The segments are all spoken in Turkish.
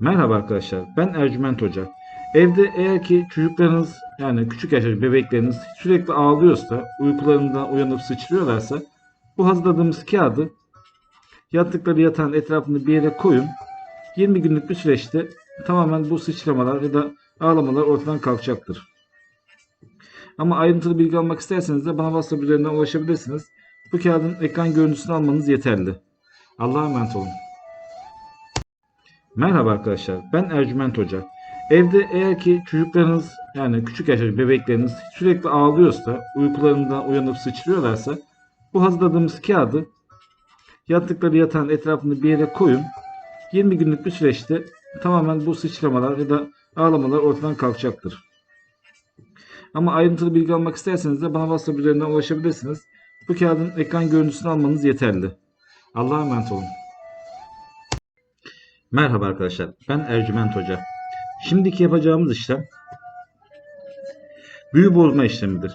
Merhaba arkadaşlar, ben Ercüment Hoca. Evde eğer ki çocuklarınız yani küçük yaşta bebekleriniz sürekli ağlıyorsa, uykularından uyanıp sıçrıyorlarsa bu hazırladığımız kağıdı yattıkları yatağın etrafında bir yere koyun. 20 günlük bir süreçte tamamen bu sıçramalar ya da ağlamalar ortadan kalkacaktır. Ama ayrıntılı bilgi almak isterseniz de bana WhatsApp üzerinden ulaşabilirsiniz. Bu kağıdın ekran görüntüsünü almanız yeterli. Allah'a emanet olun. Merhaba arkadaşlar, ben Ercüment Hoca. Evde eğer ki çocuklarınız yani küçük yaşta bebekleriniz sürekli ağlıyorsa, uykularından uyanıp sıçrıyorlarsa bu hazırladığımız kağıdı yattıkları yatağın etrafında bir yere koyun. 20 günlük bir süreçte tamamen bu sıçramalar ya da ağlamalar ortadan kalkacaktır. Ama ayrıntılı bilgi almak isterseniz de bana WhatsApp üzerinden ulaşabilirsiniz. Bu kağıdın ekran görüntüsünü almanız yeterli. Allah'a emanet olun. Merhaba arkadaşlar, ben Ercüment Hoca. Şimdiki yapacağımız işlem büyü bozma işlemidir.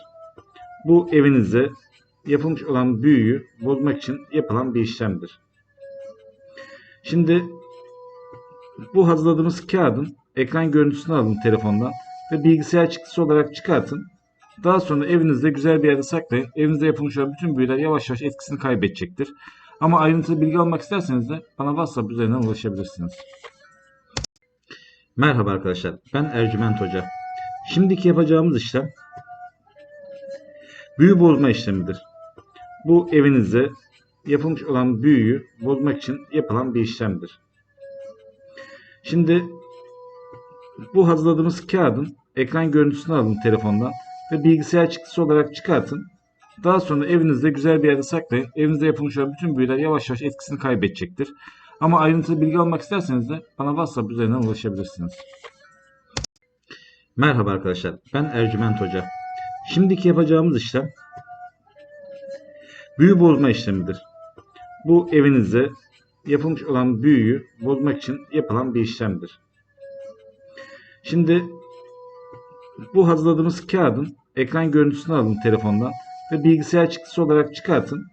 Bu evinizde yapılmış olan büyüyü bozmak için yapılan bir işlemdir. Şimdi bu hazırladığımız kağıdın ekran görüntüsünü alın telefondan ve bilgisayar çıktısı olarak çıkartın. Daha sonra evinizde güzel bir yerde saklayın. Evinizde yapılmış olan bütün büyüler yavaş yavaş etkisini kaybedecektir. Ama ayrıntılı bilgi almak isterseniz de bana WhatsApp üzerinden ulaşabilirsiniz. Merhaba arkadaşlar, ben Ercüment Hoca. Şimdiki yapacağımız işlem büyü bozma işlemidir. Bu evinizde yapılmış olan büyüyü bozmak için yapılan bir işlemdir. Şimdi bu hazırladığımız kağıdın ekran görüntüsünü alın telefondan ve bilgisayar çıktısı olarak çıkartın. Daha sonra evinizde güzel bir yerde saklayın. Evinizde yapılmış olan bütün büyüler yavaş yavaş etkisini kaybedecektir. Ama ayrıntılı bilgi almak isterseniz de bana WhatsApp üzerinden ulaşabilirsiniz. Merhaba arkadaşlar, ben Ercüment Hoca. Şimdiki yapacağımız işlem büyü bozma işlemidir. Bu evinizde yapılmış olan büyüyü bozmak için yapılan bir işlemdir. Şimdi bu hazırladığımız kağıdın ekran görüntüsünü alın telefondan ve bilgisayar çıktısı olarak çıkartın.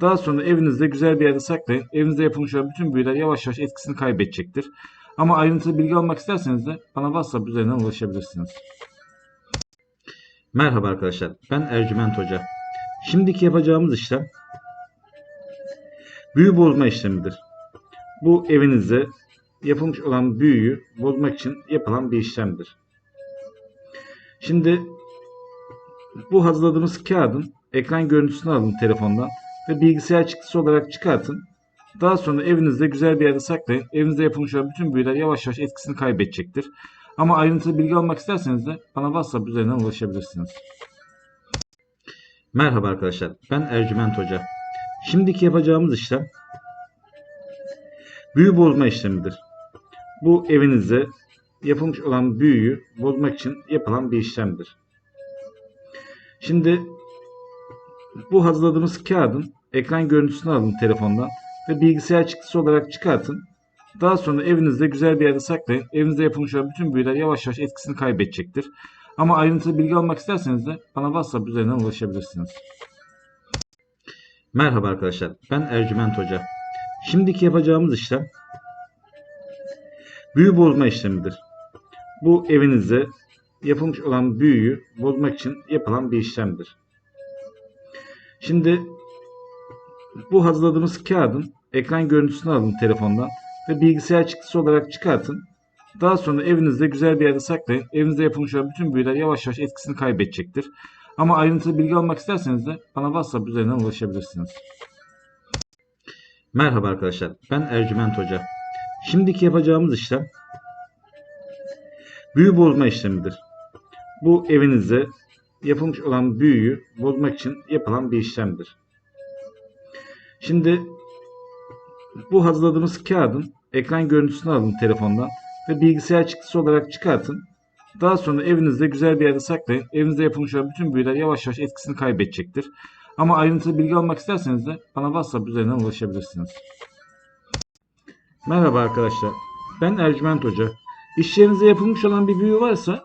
Daha sonra evinizde güzel bir yerde saklayın. Evinizde yapılmış olan bütün büyüler yavaş yavaş etkisini kaybedecektir. Ama ayrıntılı bilgi almak isterseniz de bana WhatsApp üzerinden ulaşabilirsiniz. Merhaba arkadaşlar, ben Ercüment Hoca. Şimdiki yapacağımız işlem büyü bozma işlemidir. Bu evinizde yapılmış olan büyüyü bozmak için yapılan bir işlemdir. Şimdi bu hazırladığımız kağıdın ekran görüntüsünü alın telefondan ve bilgisayar çıktısı olarak çıkartın. Daha sonra evinizde güzel bir yerde saklayın. Evinizde yapılmış olan bütün büyüler yavaş yavaş etkisini kaybedecektir. Ama ayrıntılı bilgi almak isterseniz de bana WhatsApp üzerinden ulaşabilirsiniz. Merhaba arkadaşlar, ben Ercüment Hoca. Şimdiki yapacağımız işlem büyü bozma işlemidir. Bu evinizde yapılmış olan büyüyü bozmak için yapılan bir işlemdir. Şimdi bu hazırladığımız kağıdın ekran görüntüsünü alın telefondan ve bilgisayar çıktısı olarak çıkartın. Daha sonra evinizde güzel bir yerde saklayın. Evinizde yapılmış olan bütün büyüler yavaş yavaş etkisini kaybedecektir. Ama ayrıntılı bilgi almak isterseniz de bana WhatsApp üzerinden ulaşabilirsiniz. Merhaba arkadaşlar, ben Ercüment Hoca. Şimdiki yapacağımız işlem büyü bozma işlemidir. Bu evinizde yapılmış olan büyüyü bozmak için yapılan bir işlemdir. Şimdi bu hazırladığımız kağıdın ekran görüntüsünü alın telefondan ve bilgisayar çıktısı olarak çıkartın. Daha sonra evinizde güzel bir yerde saklayın. Evinizde yapılmış olan bütün büyüler yavaş yavaş etkisini kaybedecektir. Ama ayrıntılı bilgi almak isterseniz de bana WhatsApp üzerinden ulaşabilirsiniz. Merhaba arkadaşlar, ben Ercüment Hoca. Şimdiki yapacağımız işlem büyü bozma işlemidir. Bu evinizde yapılmış olan büyüyü bozmak için yapılan bir işlemdir. Şimdi bu hazırladığımız kağıdın ekran görüntüsünü alın telefondan ve bilgisayar çıktısı olarak çıkartın. Daha sonra evinizde güzel bir yerde saklayın. Evinizde yapılmış olan bütün büyüler yavaş yavaş etkisini kaybedecektir. Ama ayrıntılı bilgi almak isterseniz de bana WhatsApp üzerinden ulaşabilirsiniz. Merhaba arkadaşlar. Ben Ercüment Hoca. İş yerinizde yapılmış olan bir büyü varsa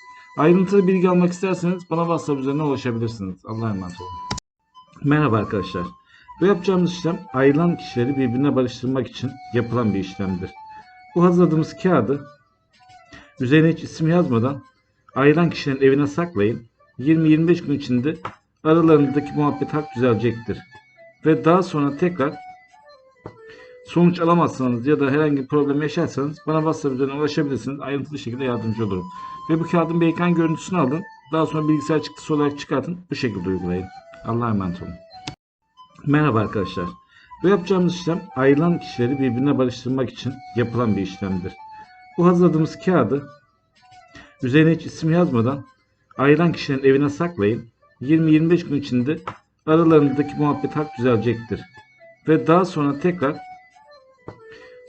Ayrıntılı bilgi almak isterseniz bana WhatsApp üzerinden ulaşabilirsiniz. Allah'a emanet olun. Merhaba arkadaşlar. Bu yapacağımız işlem ayrılan kişileri birbirine barıştırmak için yapılan bir işlemdir. Bu hazırladığımız kağıdı üzerine hiç isim yazmadan ayrılan kişilerin evine saklayın. 20-25 gün içinde aralarındaki muhabbet hak düzelecektir. Ve daha sonra tekrar sonuç alamazsanız ya da herhangi bir problem yaşarsanız bana WhatsApp üzerinden ulaşabilirsiniz. Ayrıntılı şekilde yardımcı olurum. Ve bu kağıdın bir ekran görüntüsünü alın. Daha sonra bilgisayar çıktısı olarak çıkartın. Bu şekilde uygulayın. Allah'a emanet olun. Merhaba arkadaşlar. Bu yapacağımız işlem ayrılan kişileri birbirine barıştırmak için yapılan bir işlemdir. Bu hazırladığımız kağıdı üzerine hiç isim yazmadan ayrılan kişilerin evine saklayın. 20-25 gün içinde aralarındaki muhabbet hak düzelecektir. Ve daha sonra tekrar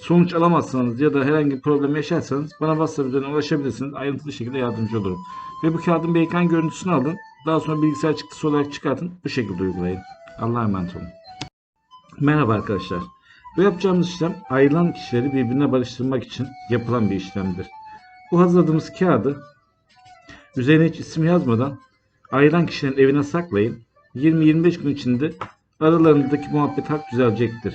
sonuç alamazsanız ya da herhangi bir problem yaşarsanız bana WhatsApp üzerinden ulaşabilirsiniz. Ayrıntılı şekilde yardımcı olurum. Ve bu kağıdın bir ekran görüntüsünü alın. Daha sonra bilgisayar çıktısı olarak çıkartın. Bu şekilde uygulayın. Allah'a emanet olun. Merhaba arkadaşlar. Bu yapacağımız işlem ayrılan kişileri birbirine barıştırmak için yapılan bir işlemdir. Bu hazırladığımız kağıdı üzerine hiç isim yazmadan ayrılan kişilerin evine saklayın. 20-25 gün içinde aralarındaki muhabbet hak düzelecektir.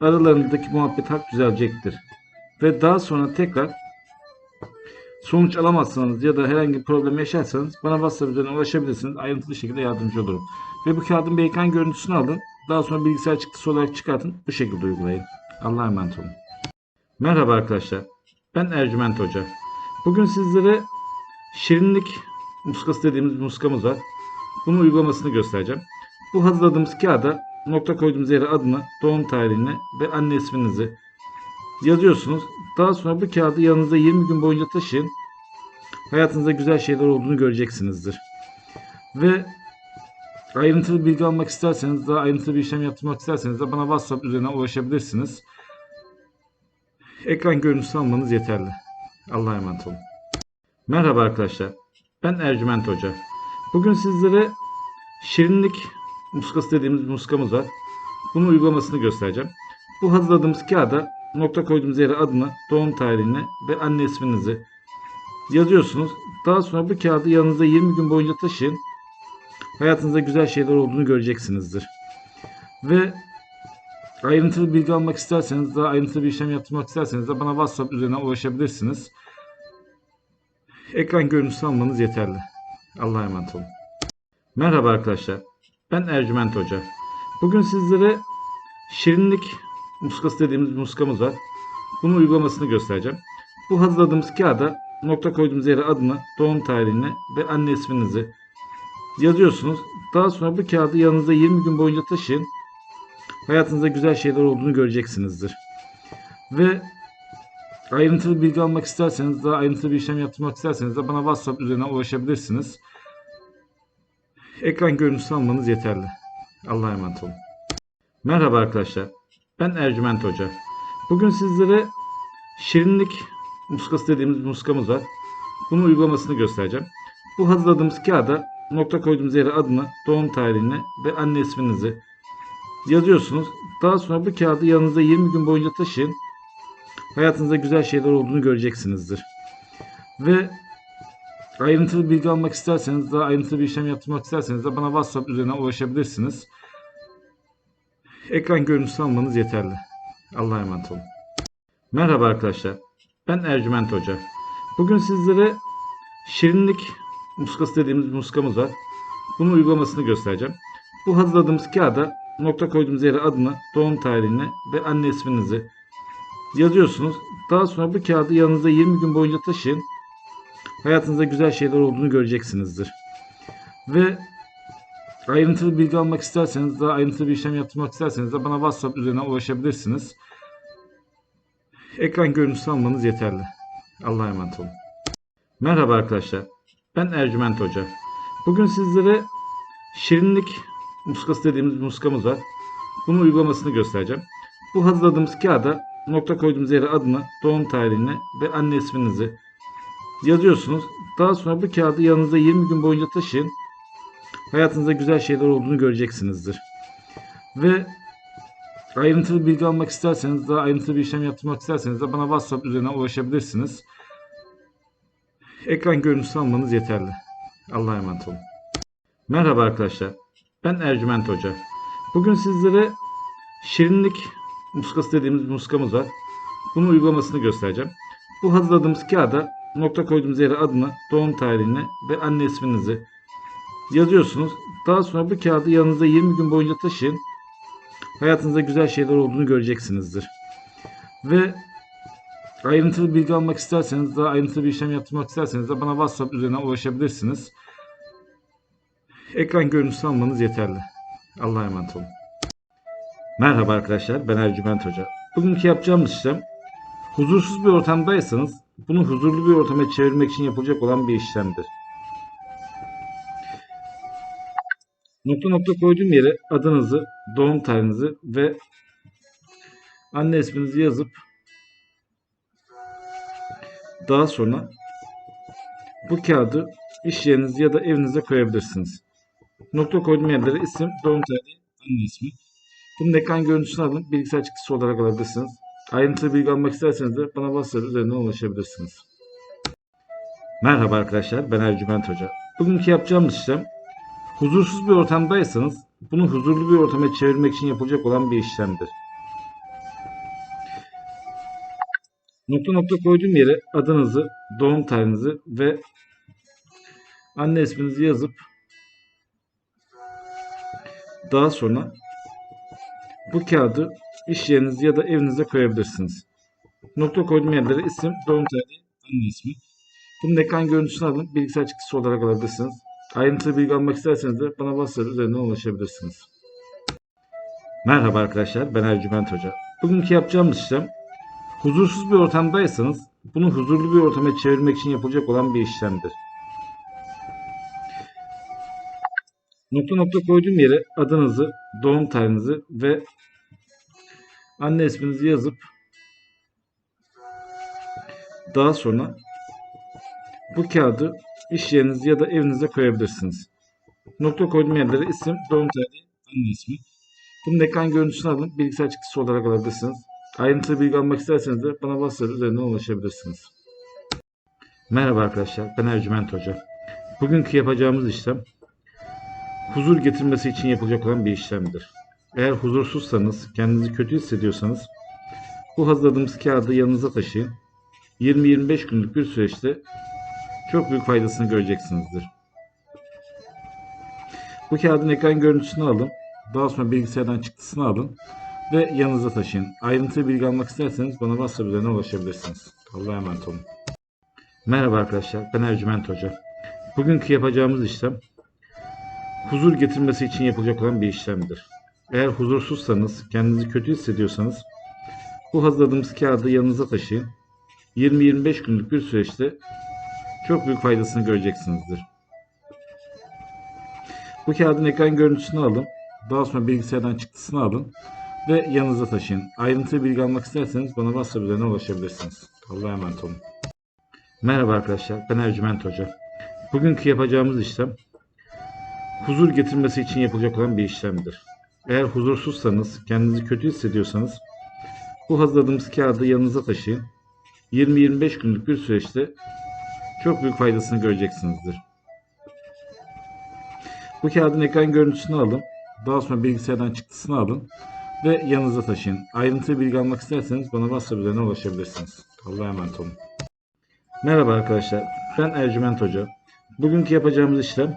aralarındaki muhabbet hak düzelecektir. Ve daha sonra tekrar sonuç alamazsanız ya da herhangi bir problem yaşarsanız bana WhatsApp üzerinden ulaşabilirsiniz. Ayrıntılı şekilde yardımcı olurum. Ve bu kağıdın bir ekran görüntüsünü alın. Daha sonra bilgisayar çıktısı olarak çıkartın. Bu şekilde uygulayın. Allah'a emanet olun. Merhaba arkadaşlar. Ben Ercüment Hoca. Bugün sizlere şirinlik muskası dediğimiz muskamız var. Bunun uygulamasını göstereceğim. Bu hazırladığımız kağıda nokta koyduğumuz yere adını, doğum tarihini ve anne isminizi yazıyorsunuz. Daha sonra bu kağıdı yanınızda 20 gün boyunca taşıyın. Hayatınızda güzel şeyler olduğunu göreceksinizdir. Ve ayrıntılı bilgi almak isterseniz, daha ayrıntılı bir işlem yaptırmak isterseniz de bana WhatsApp üzerinden ulaşabilirsiniz. Ekran görüntüsü almanız yeterli. Allah'a emanet olun. Merhaba arkadaşlar. Ben Ercüment Hoca. Bugün sizlere şirinlik muskası dediğimiz bir muskamız var. Bunun uygulamasını göstereceğim. Bu hazırladığımız kağıda nokta koyduğumuz yere adını, doğum tarihini ve anne isminizi yazıyorsunuz. Daha sonra bu kağıdı yanınızda 20 gün boyunca taşıyın. Hayatınızda güzel şeyler olduğunu göreceksinizdir. Ve ayrıntılı bilgi almak isterseniz, daha ayrıntılı bir işlem yaptırmak isterseniz de bana WhatsApp üzerinden ulaşabilirsiniz. Ekran görüntüsü almanız yeterli. Allah'a emanet olun. Merhaba arkadaşlar. Ben Ercüment Hoca. Bugün sizlere şirinlik muskası dediğimiz bir muskamız var. Bunun uygulamasını göstereceğim. Bu hazırladığımız kağıda nokta koyduğumuz yere adını, doğum tarihini ve anne isminizi yazıyorsunuz. Daha sonra bu kağıdı yanınızda 20 gün boyunca taşıyın. Hayatınızda güzel şeyler olduğunu göreceksinizdir. Ve ayrıntılı bilgi almak isterseniz, daha ayrıntılı bir işlem yaptırmak isterseniz de bana WhatsApp üzerinden ulaşabilirsiniz. Ekran görüntüsü almanız yeterli. Allah'a emanet olun. Merhaba arkadaşlar. Ben Ercüment Hoca. Bugün sizlere şirinlik muskası dediğimiz bir muskamız var. Bunun uygulamasını göstereceğim. Bu hazırladığımız kağıda nokta koyduğumuz yere adını, doğum tarihini ve anne isminizi yazıyorsunuz. Daha sonra bu kağıdı yanınızda 20 gün boyunca taşıyın. Hayatınızda güzel şeyler olduğunu göreceksinizdir. Ve ayrıntılı bilgi almak isterseniz, daha ayrıntılı bir işlem yaptırmak isterseniz de bana WhatsApp üzerinden ulaşabilirsiniz. Ekran görüntüsü almanız yeterli. Allah'a emanet olun. Merhaba arkadaşlar. Ben Ercüment Hoca. Bugün sizlere şirinlik muskası dediğimiz bir muskamız var. Bunun uygulamasını göstereceğim. Bu hazırladığımız kağıda nokta koyduğumuz yere adını, doğum tarihini ve anne isminizi yazıyorsunuz. Daha sonra bu kağıdı yanınızda 20 gün boyunca taşıyın. Hayatınızda güzel şeyler olduğunu göreceksinizdir. Ve ayrıntılı bilgi almak isterseniz, daha ayrıntılı bir işlem yaptırmak isterseniz de bana WhatsApp üzerinden ulaşabilirsiniz. Ekran görüntüsü almanız yeterli. Allah'a emanet olun. Merhaba arkadaşlar. Ben Ercüment Hoca. Bugün sizlere şirinlik muskası dediğimiz muskamız var. Bunun uygulamasını göstereceğim. Bu hazırladığımız kağıda nokta koyduğumuz yere adını, doğum tarihini ve anne isminizi yazıyorsunuz. Daha sonra bu kağıdı yanınızda 20 gün boyunca taşıyın. Hayatınızda güzel şeyler olduğunu göreceksinizdir. Ve ayrıntılı bilgi almak isterseniz, daha ayrıntılı bir işlem yaptırmak isterseniz de bana WhatsApp üzerinden ulaşabilirsiniz. Ekran görüntüsü almanız yeterli. Allah'a emanet olun. Merhaba arkadaşlar. Ben Ercüment Hoca. Bugün sizlere şirinlik muskası dediğimiz bir muskamız var. Bunun uygulamasını göstereceğim. Bu hazırladığımız kağıda nokta koyduğumuz yere adını, doğum tarihini ve anne isminizi yazıyorsunuz. Daha sonra bu kağıdı yanınızda 20 gün boyunca taşıyın. Hayatınızda güzel şeyler olduğunu göreceksinizdir. Ve ayrıntılı bilgi almak isterseniz, daha ayrıntılı bir işlem yaptırmak isterseniz de bana WhatsApp üzerinden ulaşabilirsiniz. Ekran görüntüsü almanız yeterli. Allah'a emanet olun. Merhaba arkadaşlar, ben Ercüment Hoca. Bugünkü yapacağımız işlem, huzursuz bir ortamdaysanız bunu huzurlu bir ortama çevirmek için yapılacak olan bir işlemdir. Nokta nokta koyduğum yere adınızı, doğum tarihinizi ve anne isminizi yazıp daha sonra bu kağıdı iş yeriniz ya da evinize koyabilirsiniz. Nokta koyduğum yerlere isim, doğum tarihi, anne ismi. Bunun ekran görüntüsünü alın, bilgisayar çıktısı olarak alabilirsiniz. Ayrıntılı bilgi almak isterseniz de bana WhatsApp üzerinden ulaşabilirsiniz. Merhaba arkadaşlar, ben Ercüment Hoca. Bugünkü yapacağımız işlem, huzursuz bir ortamdaysanız bunu huzurlu bir ortama çevirmek için yapılacak olan bir işlemdir. Nokta nokta koyduğum yere adınızı, doğum tarihinizi ve anne isminizi yazıp daha sonra bu kağıdı iş yeriniz ya da evinize koyabilirsiniz. Nokta koyduğum yerlere isim, doğum tarihi, anne ismi. Bunun ekran görüntüsünü alın, bilgisayar çıktısı olarak alabilirsiniz. Ayrıntılı bilgi almak isterseniz de bana WhatsApp üzerinden ulaşabilirsiniz. Merhaba arkadaşlar, ben Ercüment Hoca. Bugünkü yapacağımız işlem, huzursuz bir ortamdaysanız bunu huzurlu bir ortama çevirmek için yapılacak olan bir işlemdir. Nokta nokta koyduğum yere adınızı, doğum tarihinizi ve anne isminizi yazıp Daha sonra bu kağıdı iş yeriniz ya da evinize koyabilirsiniz. Nokta koyduğum yerlere isim, doğum tarihi, anne ismi. Bunun ekran görüntüsünü alın, bilgisayar çıktısı olarak alabilirsiniz. Ayrıntılı bilgi almak isterseniz de bana WhatsApp üzerinden ulaşabilirsiniz. Merhaba arkadaşlar, ben Ercüment Hoca. Bugünkü yapacağımız işlem huzur getirmesi için yapılacak olan bir işlemdir. Eğer huzursuzsanız, kendinizi kötü hissediyorsanız bu hazırladığımız kağıdı yanınıza taşıyın. 20-25 günlük bir süreçte çok büyük faydasını göreceksinizdir. Bu kağıdın ekran görüntüsünü alın. Daha sonra bilgisayardan çıktısını alın ve yanınıza taşıyın. Ayrıntılı bilgi almak isterseniz bana WhatsApp üzerinden ulaşabilirsiniz. Allah'a emanet olun. Merhaba arkadaşlar, ben Ercüment Hoca. Bugünkü yapacağımız işlem huzur getirmesi için yapılacak olan bir işlemdir. Eğer huzursuzsanız, kendinizi kötü hissediyorsanız bu hazırladığımız kağıdı yanınıza taşıyın. 20-25 günlük bir süreçte çok büyük faydasını göreceksinizdir. Bu kağıdın ekran görüntüsünü alın. Daha sonra bilgisayardan çıktısını alın ve yanınıza taşıyın. Ayrıntılı bilgi almak isterseniz bana WhatsApp üzerinden ulaşabilirsiniz. Allah'a emanet olun. Merhaba arkadaşlar, ben Ercüment Hoca. Bugünkü yapacağımız işlem huzur getirmesi için yapılacak olan bir işlemdir. Eğer huzursuzsanız, kendinizi kötü hissediyorsanız bu hazırladığımız kağıdı yanınıza taşıyın. 20-25 günlük bir süreçte çok büyük faydasını göreceksinizdir. Bu kağıdın ekran görüntüsünü alın. Daha sonra bilgisayardan çıktısını alın ve yanınıza taşıyın. Ayrıntılı bilgi almak isterseniz bana WhatsApp üzerinden ulaşabilirsiniz. Allah'a emanet olun. Merhaba arkadaşlar, ben Ercüment Hoca. Bugünkü yapacağımız işlem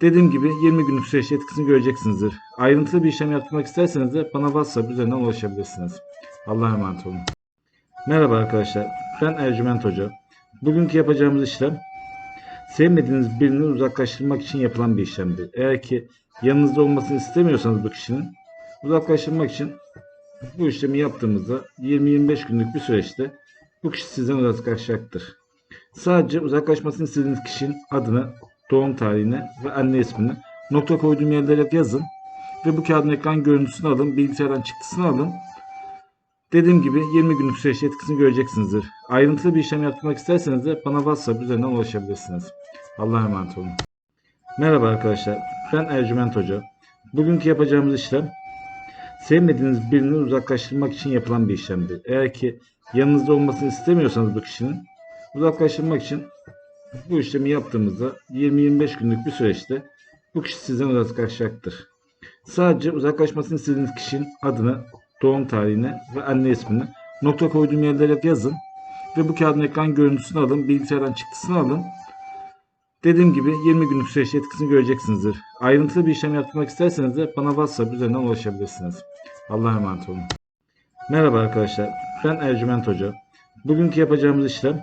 Dediğim gibi 20 günlük süreçte etkisini göreceksinizdir. Ayrıntılı bir işlem yapmak isterseniz de bana WhatsApp üzerinden ulaşabilirsiniz. Allah'a emanet olun. Merhaba arkadaşlar, ben Ercüment Hoca. Bugünkü yapacağımız işlem sevmediğiniz birini uzaklaştırmak için yapılan bir işlemdir. Eğer ki yanınızda olmasını istemiyorsanız bu kişinin uzaklaştırmak için bu işlemi yaptığımızda 20-25 günlük bir süreçte bu kişi sizden uzaklaşacaktır. Sadece uzaklaşmasını istediğiniz kişinin adını, doğum tarihini ve anne ismini nokta koyduğum yerlere yazın ve bu kağıdın ekran görüntüsünü alın, bilgisayardan çıktısını alın. Dediğim gibi 20 günlük süreçte etkisini göreceksinizdir. Ayrıntılı bir işlem yapmak isterseniz de bana WhatsApp üzerinden ulaşabilirsiniz. Allah'a emanet olun. Merhaba arkadaşlar, ben Ercüment Hoca. Bugünkü yapacağımız işlem sevmediğiniz birini uzaklaştırmak için yapılan bir işlemdir. Eğer ki yanınızda olmasını istemiyorsanız bu kişinin uzaklaştırmak için bu işlemi yaptığımızda 20-25 günlük bir süreçte bu kişi sizden uzaklaşacaktır. Sadece uzaklaşmasını istediğiniz kişinin adını, doğum tarihini ve anne ismini nokta koyduğum yerlere yazın ve bu kağıdın ekran görüntüsünü alın, bilgisayardan çıktısını alın. Dediğim gibi 20 günlük süreçte etkisini göreceksinizdir. Ayrıntılı bir işlem yapmak isterseniz de bana WhatsApp üzerinden ulaşabilirsiniz. Allah'a emanet olun. Merhaba arkadaşlar, ben Ercüment Hoca. Bugünkü yapacağımız işlem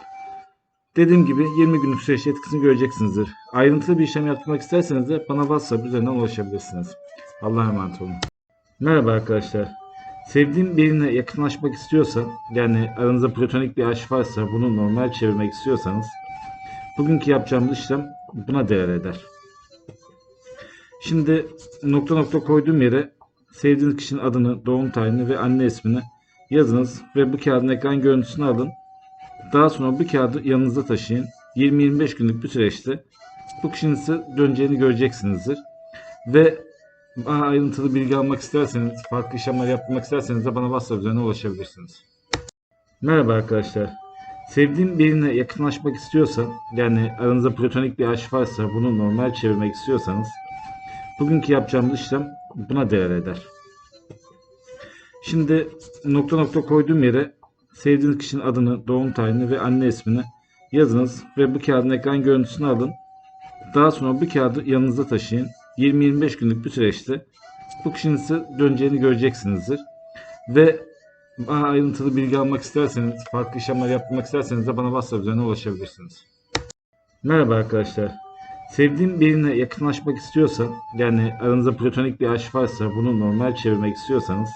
Dediğim gibi 20 günlük süreçte etkisini göreceksinizdir. Ayrıntılı bir işlem yapmak isterseniz de bana WhatsApp üzerinden ulaşabilirsiniz. Allah'a emanet olun. Merhaba arkadaşlar. Sevdiğim birine yakınlaşmak istiyorsa, yani aranızda platonik bir aşk varsa bunu normal çevirmek istiyorsanız, bugünkü yapacağımız işlem buna değer eder. Şimdi nokta nokta koyduğum yere sevdiğiniz kişinin adını, doğum tarihini ve anne ismini yazınız ve bu kağıdın ekran görüntüsünü alın. Daha sonra bu kağıdı yanınızda taşıyın. 20-25 günlük bir süreçte bu kişinin size döneceğini göreceksinizdir. Ve daha ayrıntılı bilgi almak isterseniz, farklı işlemler yapmak isterseniz de bana WhatsApp üzerinden ulaşabilirsiniz. Merhaba arkadaşlar. Sevdiğim birine yakınlaşmak istiyorsa, yani aranızda platonik bir aşk varsa bunu normal çevirmek istiyorsanız, bugünkü yapacağımız işlem buna değer eder. Şimdi nokta nokta koyduğum yere sevdiğiniz kişinin adını, doğum tarihini ve anne ismini yazınız ve bu kağıdın ekran görüntüsünü alın. Daha sonra bu kağıdı yanınızda taşıyın. 20-25 günlük bir süreçte bu kişinin size döneceğini göreceksinizdir. Ve daha ayrıntılı bilgi almak isterseniz, farklı işlemler yapmak isterseniz de bana WhatsApp üzerinden ulaşabilirsiniz. Merhaba arkadaşlar. Sevdiğin birine yakınlaşmak istiyorsan, yani aranızda platonik bir aşk varsa bunu normal çevirmek istiyorsanız,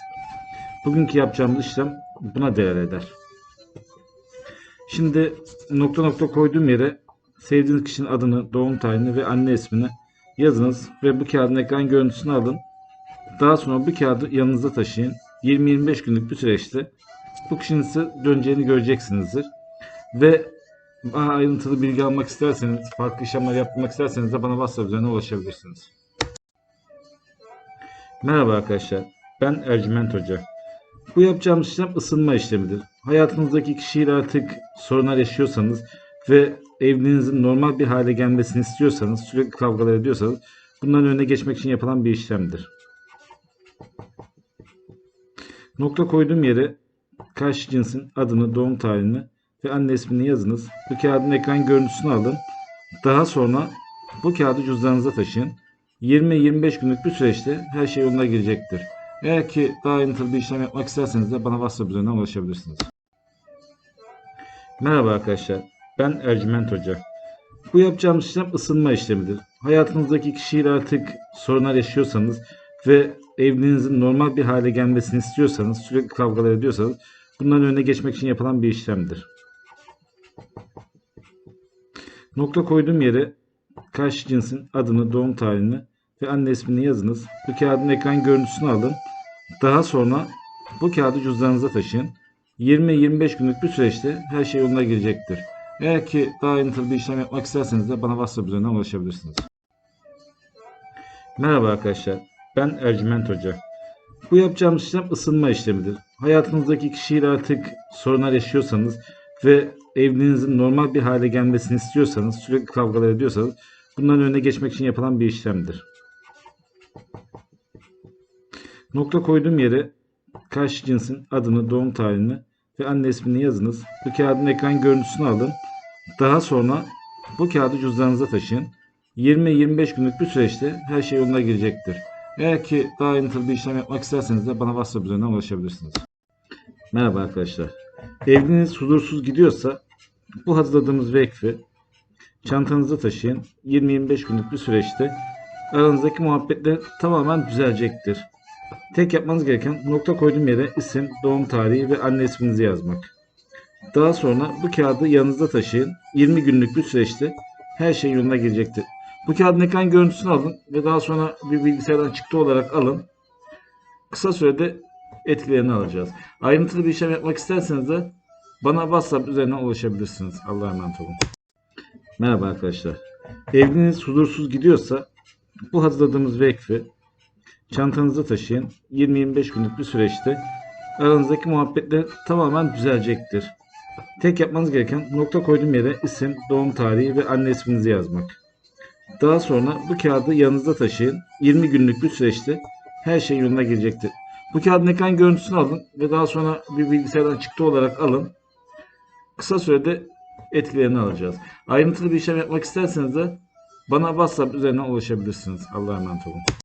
bugünkü yapacağımız işlem buna değer eder. Şimdi nokta nokta koyduğum yere sevdiğiniz kişinin adını, doğum tarihini ve anne ismini yazınız ve bu kağıdın ekran görüntüsünü alın. Daha sonra bu kağıdı yanınızda taşıyın. 20-25 günlük bir süreçte bu kişinin size döneceğini göreceksinizdir. Ve daha ayrıntılı bilgi almak isterseniz, farklı işlemler yapmak isterseniz de bana WhatsApp üzerinden ulaşabilirsiniz. Merhaba arkadaşlar. Ben Ercüment Hoca. Bu yapacağımız işlem ısınma işlemidir. Hayatınızdaki kişiyle artık sorunlar yaşıyorsanız ve evliliğinizin normal bir hale gelmesini istiyorsanız, sürekli kavgalar ediyorsanız bunların önüne geçmek için yapılan bir işlemdir. Nokta koyduğum yere karşı cinsin adını, doğum tarihini ve anne ismini yazınız. Bu kağıdın ekran görüntüsünü alın. Daha sonra bu kağıdı cüzdanınıza taşıyın. 20-25 günlük bir süreçte her şey yoluna girecektir. Eğer ki daha ayrıntılı bir işlem yapmak isterseniz de bana WhatsApp üzerinden ulaşabilirsiniz. Merhaba arkadaşlar. Ben Ercüment Hoca. Bu yapacağımız işlem ısınma işlemidir. Hayatınızdaki kişiyle artık sorunlar yaşıyorsanız ve evliliğinizin normal bir hale gelmesini istiyorsanız, sürekli kavgalar ediyorsanız bunların önüne geçmek için yapılan bir işlemdir. Nokta koyduğum yere karşı cinsin adını, doğum tarihini ve anne ismini yazınız. Bu kağıdın ekran görüntüsünü alın. Daha sonra bu kağıdı cüzdanınıza taşıyın. 20-25 günlük bir süreçte her şey yoluna girecektir. Eğer ki daha ayrıntılı bir işlem yapmak isterseniz de bana WhatsApp üzerinden ulaşabilirsiniz. Merhaba arkadaşlar. Ben Ercüment Hoca. Bu yapacağımız işlem ısınma işlemidir. Hayatınızdaki kişiyle artık sorunlar yaşıyorsanız ve evliliğinizin normal bir hale gelmesini istiyorsanız, sürekli kavgalar ediyorsanız bunların önüne geçmek için yapılan bir işlemdir. Nokta koyduğum yere karşı cinsin adını, doğum tarihini ve anne ismini yazınız. Bu kağıdın ekran görüntüsünü alın. Daha sonra bu kağıdı cüzdanınıza taşıyın. 20-25 günlük bir süreçte her şey yoluna girecektir. Eğer ki daha ayrıntılı bir işlem yapmak isterseniz de bana WhatsApp üzerinden ulaşabilirsiniz. Merhaba arkadaşlar. Evliliğiniz huzursuz gidiyorsa bu hazırladığımız vekfi çantanızda taşıyın. 20-25 günlük bir süreçte aranızdaki muhabbetler tamamen düzelecektir. Tek yapmanız gereken nokta koyduğum yere isim, doğum tarihi ve anne isminizi yazmak. Daha sonra bu kağıdı yanınızda taşıyın. 20 günlük bir süreçte her şey yoluna girecektir. Bu kağıdın ekran görüntüsünü alın ve daha sonra bir bilgisayardan çıktı olarak alın. Kısa sürede etkilerini alacağız. Ayrıntılı bir işlem yapmak isterseniz de bana WhatsApp üzerinden ulaşabilirsiniz. Allah'a emanet olun. Merhaba arkadaşlar. Evliliğiniz huzursuz gidiyorsa bu hazırladığımız vekfi çantanızda taşıyın. 20-25 günlük bir süreçte aranızdaki muhabbetler tamamen düzelecektir. Tek yapmanız gereken nokta koyduğum yere isim, doğum tarihi ve anne isminizi yazmak. Daha sonra bu kağıdı yanınızda taşıyın. 20 günlük bir süreçte her şey yoluna girecektir. Bu kağıdın ekran görüntüsünü alın ve daha sonra bir bilgisayardan çıktı olarak alın. Kısa sürede etkilerini alacağız. Ayrıntılı bir işlem yapmak isterseniz de bana WhatsApp üzerinden ulaşabilirsiniz. Allah'a emanet olun.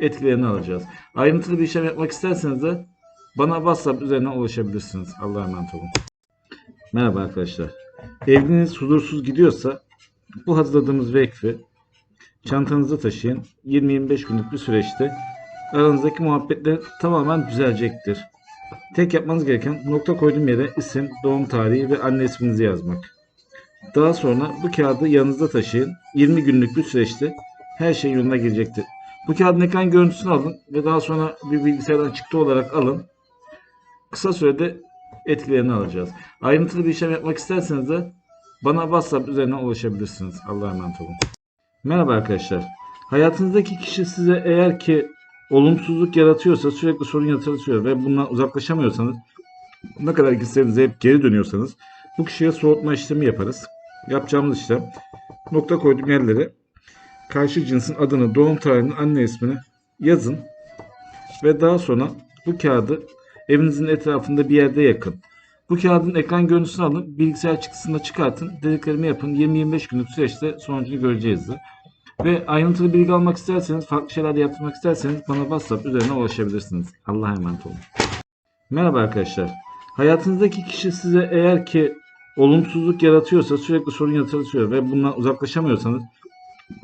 etkilerini alacağız. Ayrıntılı bir işlem yapmak isterseniz de bana WhatsApp üzerinden ulaşabilirsiniz. Allah'a emanet olun. Merhaba arkadaşlar. Evliliğiniz huzursuz gidiyorsa bu hazırladığımız vekfi çantanızda taşıyın. 20-25 günlük bir süreçte aranızdaki muhabbetler tamamen düzelecektir. Tek yapmanız gereken nokta koyduğum yere isim, doğum tarihi ve anne isminizi yazmak. Daha sonra bu kağıdı yanınızda taşıyın. 20 günlük bir süreçte her şey yoluna girecektir. Bu kağıdın ekran görüntüsünü alın ve daha sonra bir bilgisayardan çıktı olarak alın. kısa sürede etkilerini alacağız. Ayrıntılı bir işlem yapmak isterseniz de bana WhatsApp üzerinden ulaşabilirsiniz. Allah'a emanet olun. Merhaba arkadaşlar. Hayatınızdaki kişi size eğer ki olumsuzluk yaratıyorsa, sürekli sorun yaratıyor ve bundan uzaklaşamıyorsanız, ne kadar gitseniz hep geri dönüyorsanız bu kişiye soğutma işlemi yaparız. Yapacağımız işlem nokta koyduğum yerlere karşı cinsin adını, doğum tarihini, anne ismini yazın ve daha sonra bu kağıdı evinizin etrafında bir yerde yakın. Bu kağıdın ekran görüntüsünü alın, bilgisayar çıktısında çıkartın, dediklerimi yapın. 20-25 günlük süreçte sonucunu göreceğiz. Ve ayrıntılı bilgi almak isterseniz, farklı şeyler de yaptırmak isterseniz bana WhatsApp üzerine ulaşabilirsiniz. Allah'a emanet olun. Merhaba arkadaşlar. Hayatınızdaki kişi size eğer ki olumsuzluk yaratıyorsa, sürekli sorun yaratıyor ve bundan uzaklaşamıyorsanız,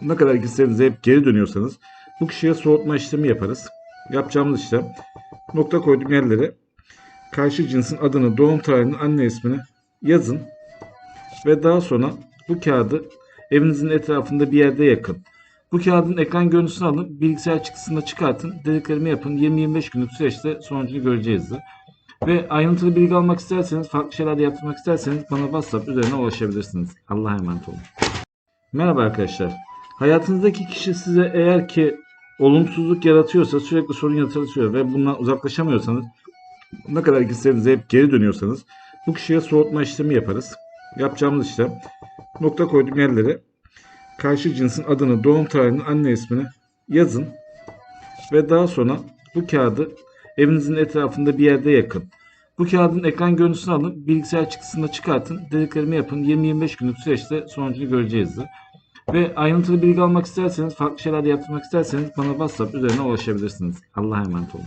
ne kadar gitseniz hep geri dönüyorsanız bu kişiye soğutma işlemi yaparız. Yapacağımız işlem nokta koyduğum yerlere karşı cinsin adını, doğum tarihini, anne ismini yazın ve daha sonra bu kağıdı evinizin etrafında bir yerde yakın. Bu kağıdın ekran görüntüsünü alın, bilgisayar çıktısında çıkartın, dediklerimi yapın. 20-25 günlük süreçte sonucunu göreceğiz. Ve ayrıntılı bilgi almak isterseniz, farklı şeyler de yaptırmak isterseniz bana WhatsApp üzerine ulaşabilirsiniz. Allah'a emanet olun. Merhaba arkadaşlar. Hayatınızdaki kişi size eğer ki olumsuzluk yaratıyorsa, sürekli sorun yaratıyor ve bundan uzaklaşamıyorsanız, ne kadar gitseniz de hep geri dönüyorsanız bu kişiye soğutma işlemi yaparız. Yapacağımız işlem nokta koyduğum yerlere karşı cinsin adını, doğum tarihini, anne ismini yazın ve daha sonra bu kağıdı evinizin etrafında bir yerde yakın. Bu kağıdın ekran görüntüsünü alın, bilgisayar çıktısında çıkartın, dediklerimi yapın. 20-25 günlük süreçte sonucunu göreceğiz. Ve ayrıntılı bilgi almak isterseniz, farklı şeyler de yaptırmak isterseniz bana WhatsApp üzerine ulaşabilirsiniz. Allah'a emanet olun.